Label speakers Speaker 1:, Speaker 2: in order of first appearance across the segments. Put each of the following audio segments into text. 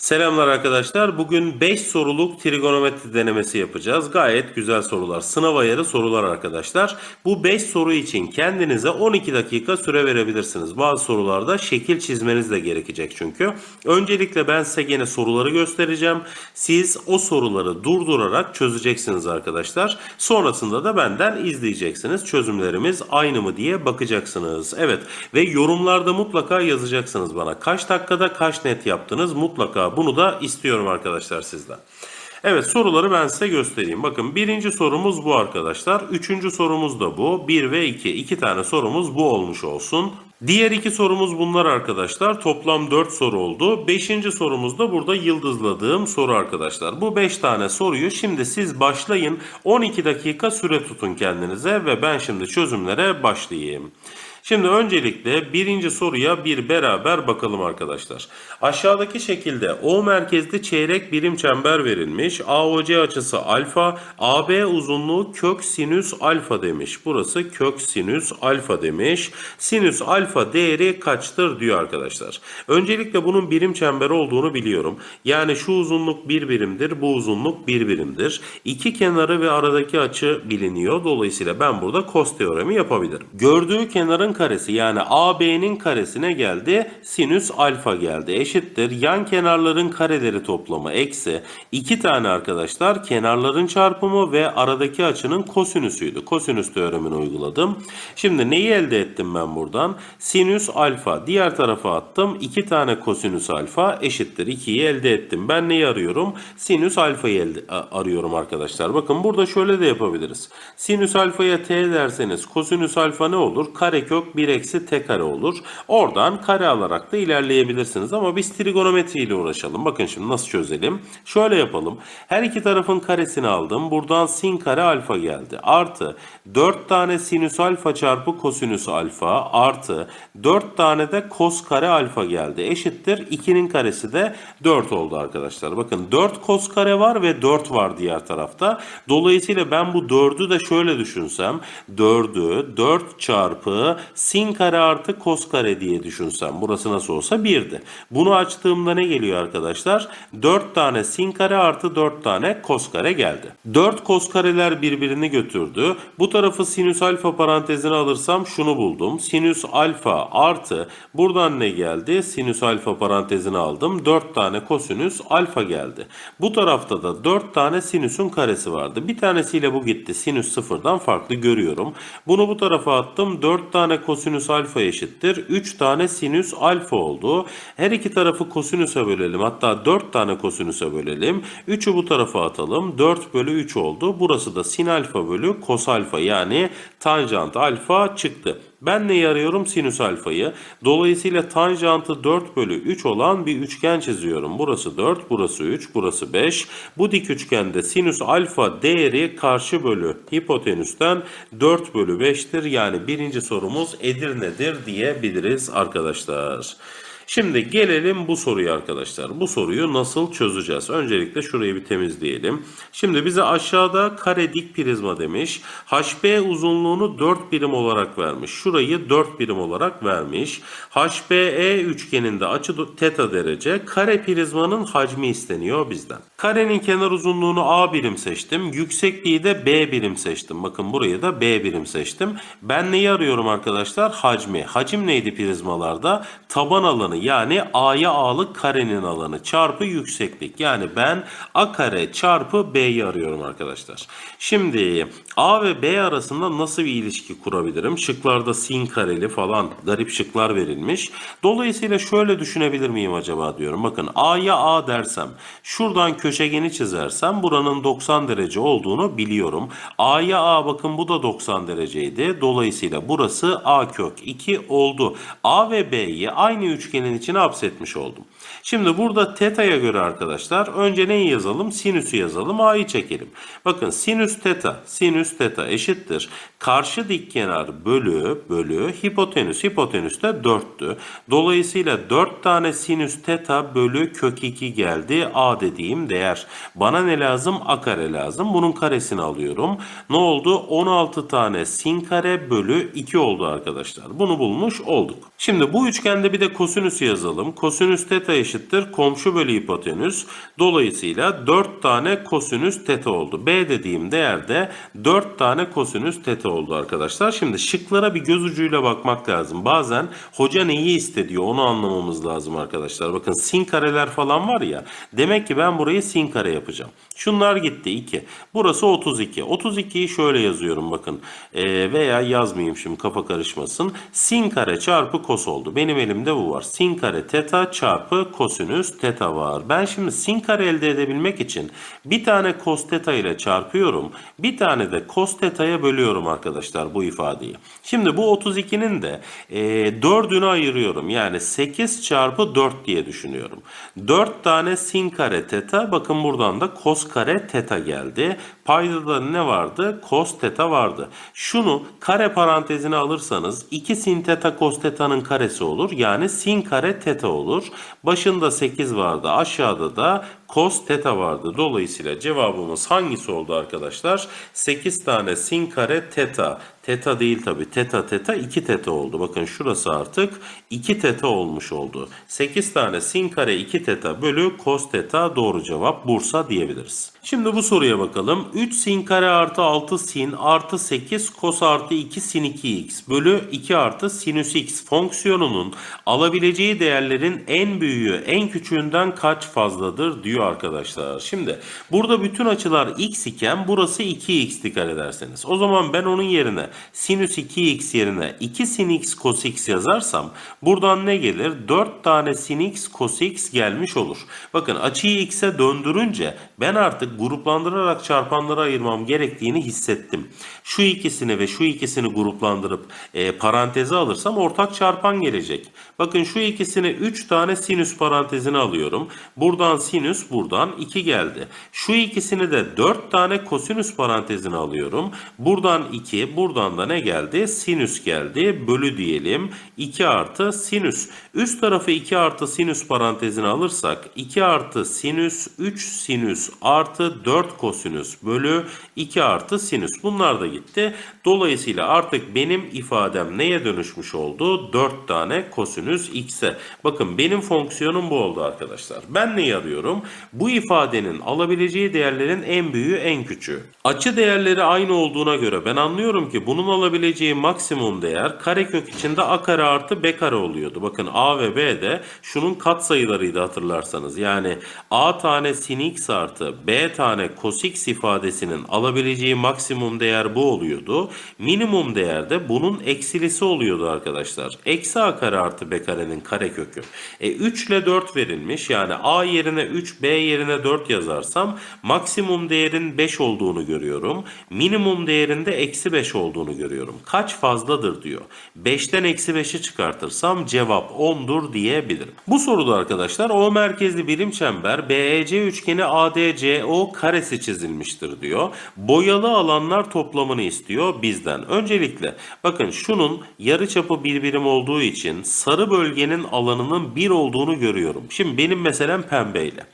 Speaker 1: Selamlar arkadaşlar. Bugün 5 soruluk trigonometri denemesi yapacağız. Gayet güzel sorular. Sınav ayarı sorular arkadaşlar. Bu 5 soru için kendinize 12 dakika süre verebilirsiniz. Bazı sorularda şekil çizmeniz de gerekecek çünkü. Öncelikle ben size gene soruları göstereceğim. Siz o soruları durdurarak çözeceksiniz arkadaşlar. Sonrasında da benden izleyeceksiniz. Çözümlerimiz aynı mı diye bakacaksınız. Evet ve yorumlarda mutlaka yazacaksınız bana. Kaç dakikada kaç net yaptınız mutlaka bunu da istiyorum arkadaşlar sizden. Evet soruları ben size göstereyim. Bakın birinci sorumuz bu arkadaşlar. Üçüncü sorumuz da bu. 1 ve 2. İki tane sorumuz bu olmuş olsun. Diğer iki sorumuz bunlar arkadaşlar. Toplam 4 soru oldu. Beşinci sorumuz da burada yıldızladığım soru arkadaşlar. Bu 5 tane soruyu şimdi siz başlayın. 12 dakika süre tutun kendinize ve ben şimdi çözümlere başlayayım. Şimdi öncelikle birinci soruya bir beraber bakalım arkadaşlar. Aşağıdaki şekilde O merkezli çeyrek birim çember verilmiş. AOC açısı alfa, AB uzunluğu kök sinüs alfa demiş. Burası kök sinüs alfa demiş. Sinüs alfa değeri kaçtır diyor arkadaşlar. Öncelikle bunun birim çember olduğunu biliyorum. Yani şu uzunluk bir birimdir, bu uzunluk bir birimdir. İki kenarı ve aradaki açı biliniyor. Dolayısıyla ben burada kos teoremi yapabilirim. Gördüğü kenarın karesi yani AB'nin karesine geldi. Sinüs alfa geldi. Eşittir. Yan kenarların kareleri toplamı eksi. iki tane arkadaşlar kenarların çarpımı ve aradaki açının kosinüsüydü. Kosinüs teoremini uyguladım. Şimdi neyi elde ettim ben buradan? Sinüs alfa. Diğer tarafa attım. iki tane kosinüs alfa eşittir. 2'yi elde ettim. Ben neyi arıyorum? Sinüs alfayı elde, arıyorum arkadaşlar. Bakın burada şöyle de yapabiliriz. Sinüs alfaya t derseniz kosinüs alfa ne olur? Karekök 1 eksi t kare olur. Oradan kare alarak da ilerleyebilirsiniz ama biz trigonometri ile uğraşalım. Bakın şimdi nasıl çözelim? Şöyle yapalım. Her iki tarafın karesini aldım. Buradan sin kare alfa geldi. Artı 4 tane sinüs alfa çarpı kosinüs alfa artı 4 tane de kos kare alfa geldi. Eşittir 2'nin karesi de 4 oldu arkadaşlar. Bakın 4 kos kare var ve 4 var diğer tarafta. Dolayısıyla ben bu 4'ü de şöyle düşünsem 4'ü 4 çarpı sin kare artı kos kare diye düşünsem. Burası nasıl olsa 1'di. Bunu açtığımda ne geliyor arkadaşlar? 4 tane sin kare artı 4 tane kos kare geldi. 4 kos kareler birbirini götürdü. Bu tarafı sinüs alfa parantezine alırsam şunu buldum. Sinüs alfa artı buradan ne geldi? Sinüs alfa parantezine aldım. 4 tane kosinüs alfa geldi. Bu tarafta da 4 tane sinüsün karesi vardı. Bir tanesiyle bu gitti. Sinüs sıfırdan farklı görüyorum. Bunu bu tarafa attım. 4 tane kosinüs alfa eşittir. 3 tane sinüs alfa oldu. Her iki tarafı kosinüse bölelim. Hatta 4 tane kosinüse bölelim. 3'ü bu tarafa atalım. 4 bölü 3 oldu. Burası da sin alfa bölü kos alfa yani tanjant alfa çıktı. Ben neyi arıyorum? Sinüs alfayı. Dolayısıyla tanjantı 4 bölü 3 olan bir üçgen çiziyorum. Burası 4, burası 3, burası 5. Bu dik üçgende sinüs alfa değeri karşı bölü hipotenüsten 4 bölü 5'tir. Yani birinci sorumuz Edirne'dir diyebiliriz arkadaşlar. Şimdi gelelim bu soruya arkadaşlar. Bu soruyu nasıl çözeceğiz? Öncelikle şurayı bir temizleyelim. Şimdi bize aşağıda kare dik prizma demiş. HB uzunluğunu 4 birim olarak vermiş. Şurayı 4 birim olarak vermiş. HBE üçgeninde açı teta derece. Kare prizmanın hacmi isteniyor bizden. Karenin kenar uzunluğunu A birim seçtim. Yüksekliği de B birim seçtim. Bakın burayı da B birim seçtim. Ben neyi arıyorum arkadaşlar? Hacmi. Hacim neydi prizmalarda? Taban alanı yani A'ya A'lık karenin alanı çarpı yükseklik. Yani ben A kare çarpı B'yi arıyorum arkadaşlar. Şimdi A ve B arasında nasıl bir ilişki kurabilirim? Şıklarda sin kareli falan garip şıklar verilmiş. Dolayısıyla şöyle düşünebilir miyim acaba diyorum. Bakın A'ya A dersem şuradan köşegeni çizersem buranın 90 derece olduğunu biliyorum. A'ya A bakın bu da 90 dereceydi. Dolayısıyla burası A kök 2 oldu. A ve B'yi aynı üçgenin içine hapsetmiş oldum. Şimdi burada teta'ya göre arkadaşlar önce neyi yazalım? Sinüsü yazalım. A'yı çekelim. Bakın sinüs teta, sinüs teta eşittir. Karşı dik kenar bölü bölü hipotenüs. Hipotenüs de 4'tü. Dolayısıyla 4 tane sinüs teta bölü kök 2 geldi. A dediğim değer. Bana ne lazım? A kare lazım. Bunun karesini alıyorum. Ne oldu? 16 tane sin kare bölü 2 oldu arkadaşlar. Bunu bulmuş olduk. Şimdi bu üçgende bir de kosinüs kosinüs yazalım. Kosinüs teta eşittir komşu bölü hipotenüs. Dolayısıyla 4 tane kosinüs teta oldu. B dediğim değerde 4 tane kosinüs teta oldu arkadaşlar. Şimdi şıklara bir göz ucuyla bakmak lazım. Bazen hoca neyi istediyor onu anlamamız lazım arkadaşlar. Bakın sin kareler falan var ya. Demek ki ben burayı sin kare yapacağım. Şunlar gitti 2. Burası 32. 32'yi şöyle yazıyorum bakın. Ee, veya yazmayayım şimdi kafa karışmasın. Sin kare çarpı kos oldu. Benim elimde bu var. Sin kare teta çarpı kosinüs teta var. Ben şimdi sin kare elde edebilmek için bir tane kos teta ile çarpıyorum. Bir tane de kos teta'ya bölüyorum arkadaşlar bu ifadeyi. Şimdi bu 32'nin de e, 4'ünü ayırıyorum. Yani 8 çarpı 4 diye düşünüyorum. 4 tane sin kare teta. Bakın buradan da kos kare teta geldi. Payda da ne vardı? Kos teta vardı. Şunu kare parantezine alırsanız 2 sin teta kos teta'nın karesi olur. Yani sin kare teta olur. Başında 8 vardı. Aşağıda da cos teta vardı. Dolayısıyla cevabımız hangisi oldu arkadaşlar? 8 tane sin kare teta. Teta değil tabi. Teta teta 2 teta oldu. Bakın şurası artık 2 teta olmuş oldu. 8 tane sin kare 2 teta bölü cos teta doğru cevap Bursa diyebiliriz. Şimdi bu soruya bakalım. 3 sin kare artı 6 sin artı 8 cos artı 2 sin 2x bölü 2 artı sinüs x fonksiyonunun alabileceği değerlerin en büyüğü en küçüğünden kaç fazladır diyor arkadaşlar. Şimdi burada bütün açılar x iken burası 2x dikkat ederseniz. O zaman ben onun yerine sinüs 2x yerine 2 sin x cos x yazarsam buradan ne gelir? 4 tane sin x cos x gelmiş olur. Bakın açıyı x'e döndürünce ben artık gruplandırarak çarpanlara ayırmam gerektiğini hissettim. Şu ikisini ve şu ikisini gruplandırıp e, paranteze alırsam ortak çarpan gelecek. Bakın şu ikisini 3 tane sinüs parantezine alıyorum. Buradan sinüs buradan 2 geldi. Şu ikisini de 4 tane kosinüs parantezine alıyorum. Buradan 2 buradan da ne geldi? Sinüs geldi. Bölü diyelim. 2 artı sinüs. Üst tarafı 2 artı sinüs parantezine alırsak 2 artı sinüs 3 sinüs artı 4 kosinüs bölü 2 artı sinüs. Bunlar da gitti. Dolayısıyla artık benim ifadem neye dönüşmüş oldu? 4 tane kosinüs x'e. Bakın benim fonksiyonum bu oldu arkadaşlar. Ben neyi arıyorum? Bu ifadenin alabileceği değerlerin en büyüğü en küçüğü. Açı değerleri aynı olduğuna göre ben anlıyorum ki bunun alabileceği maksimum değer karekök içinde a kare artı b kare oluyordu. Bakın a ve b de şunun katsayılarıydı hatırlarsanız. Yani a tane sin x artı b tane cos x ifadesinin alabileceği maksimum değer bu oluyordu. Minimum değer de bunun eksilisi oluyordu arkadaşlar. Eksi a kare artı b karenin karekökü. E 3 ile 4 verilmiş. Yani a yerine 3 b yerine 4 yazarsam maksimum değerin 5 olduğunu görüyorum. Minimum değerinde eksi 5 olduğunu görüyorum. Kaç fazladır diyor. 5'ten eksi 5'i çıkartırsam cevap 10'dur diyebilirim. Bu soruda arkadaşlar O merkezli birim çember BEC üçgeni ADCO karesi çizilmiştir diyor. Boyalı alanlar toplamını istiyor bizden. Öncelikle bakın şunun yarıçapı bir birim olduğu için sarı bölgenin alanının 1 olduğunu görüyorum. Şimdi benim meselem pembeyle.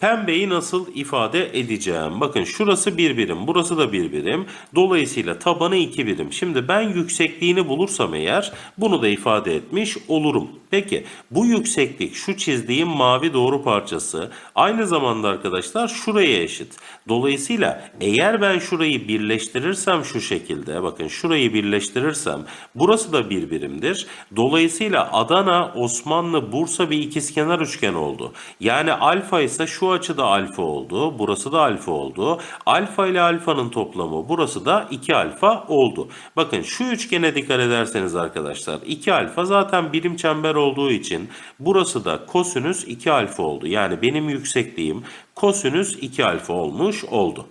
Speaker 1: Pembeyi nasıl ifade edeceğim? Bakın şurası bir birim, burası da bir birim. Dolayısıyla tabanı iki birim. Şimdi ben yüksekliğini bulursam eğer bunu da ifade etmiş olurum. Peki bu yükseklik şu çizdiğim mavi doğru parçası aynı zamanda arkadaşlar şuraya eşit. Dolayısıyla eğer ben şurayı birleştirirsem şu şekilde bakın şurayı birleştirirsem burası da bir birimdir. Dolayısıyla Adana, Osmanlı, Bursa bir ikizkenar üçgen oldu. Yani alfa ise şu açıda alfa oldu. Burası da alfa oldu. Alfa ile alfanın toplamı burası da 2 alfa oldu. Bakın şu üçgene dikkat ederseniz arkadaşlar 2 alfa zaten birim çember olduğu için burası da kosinüs 2 alfa oldu. Yani benim yüksekliğim kosinüs 2 alfa olmuş oldu.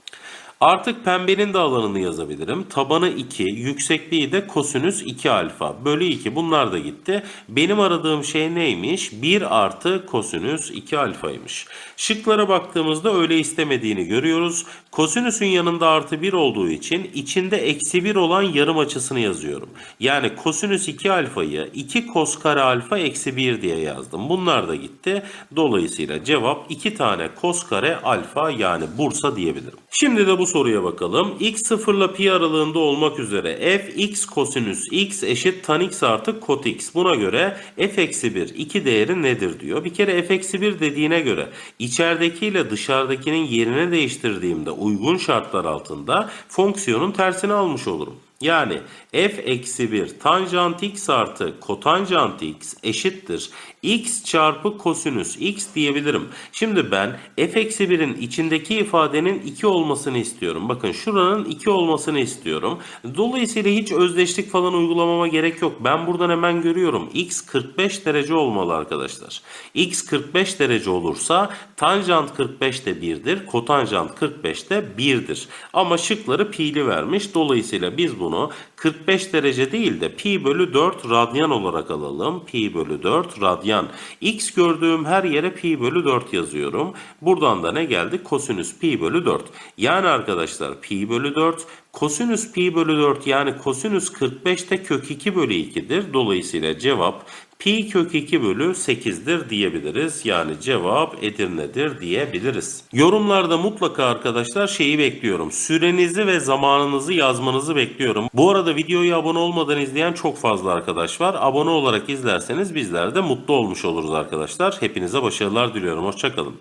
Speaker 1: Artık pembenin de alanını yazabilirim. Tabanı 2, yüksekliği de kosinüs 2 alfa bölü 2. Bunlar da gitti. Benim aradığım şey neymiş? 1 artı kosinüs 2 alfaymış. Şıklara baktığımızda öyle istemediğini görüyoruz. Kosinüsün yanında artı 1 olduğu için içinde eksi 1 olan yarım açısını yazıyorum. Yani kosinüs 2 alfayı 2 kos kare alfa eksi 1 diye yazdım. Bunlar da gitti. Dolayısıyla cevap 2 tane kos kare alfa yani Bursa diyebilirim. Şimdi de bu soruya bakalım. x 0 ile pi aralığında olmak üzere f x kosinüs x eşit tan x artı kot x. Buna göre f eksi 1 iki değeri nedir diyor. Bir kere f eksi 1 dediğine göre içeridekiyle dışarıdakinin yerini değiştirdiğimde uygun şartlar altında fonksiyonun tersini almış olurum. Yani f eksi 1 tanjant x artı kotanjant x eşittir x çarpı kosinüs x diyebilirim. Şimdi ben f eksi 1'in içindeki ifadenin 2 olmasını istiyorum. Bakın şuranın 2 olmasını istiyorum. Dolayısıyla hiç özdeşlik falan uygulamama gerek yok. Ben buradan hemen görüyorum. x 45 derece olmalı arkadaşlar. x 45 derece olursa tanjant 45 de 1'dir. Kotanjant 45 de 1'dir. Ama şıkları pi'li vermiş. Dolayısıyla biz bunu 45 derece değil de pi bölü 4 radyan olarak alalım. Pi bölü 4 radyan. X gördüğüm her yere pi bölü 4 yazıyorum. Buradan da ne geldi? Kosinüs pi bölü 4. Yani arkadaşlar pi bölü 4 kosinüs pi bölü 4 yani kosinüs 45 de kök 2 bölü 2'dir. Dolayısıyla cevap pi kök 2 bölü 8'dir diyebiliriz. Yani cevap Edirne'dir diyebiliriz. Yorumlarda mutlaka arkadaşlar şeyi bekliyorum. Sürenizi ve zamanınızı yazmanızı bekliyorum. Bu arada videoyu abone olmadan izleyen çok fazla arkadaş var. Abone olarak izlerseniz bizler de mutlu olmuş oluruz arkadaşlar. Hepinize başarılar diliyorum. Hoşçakalın.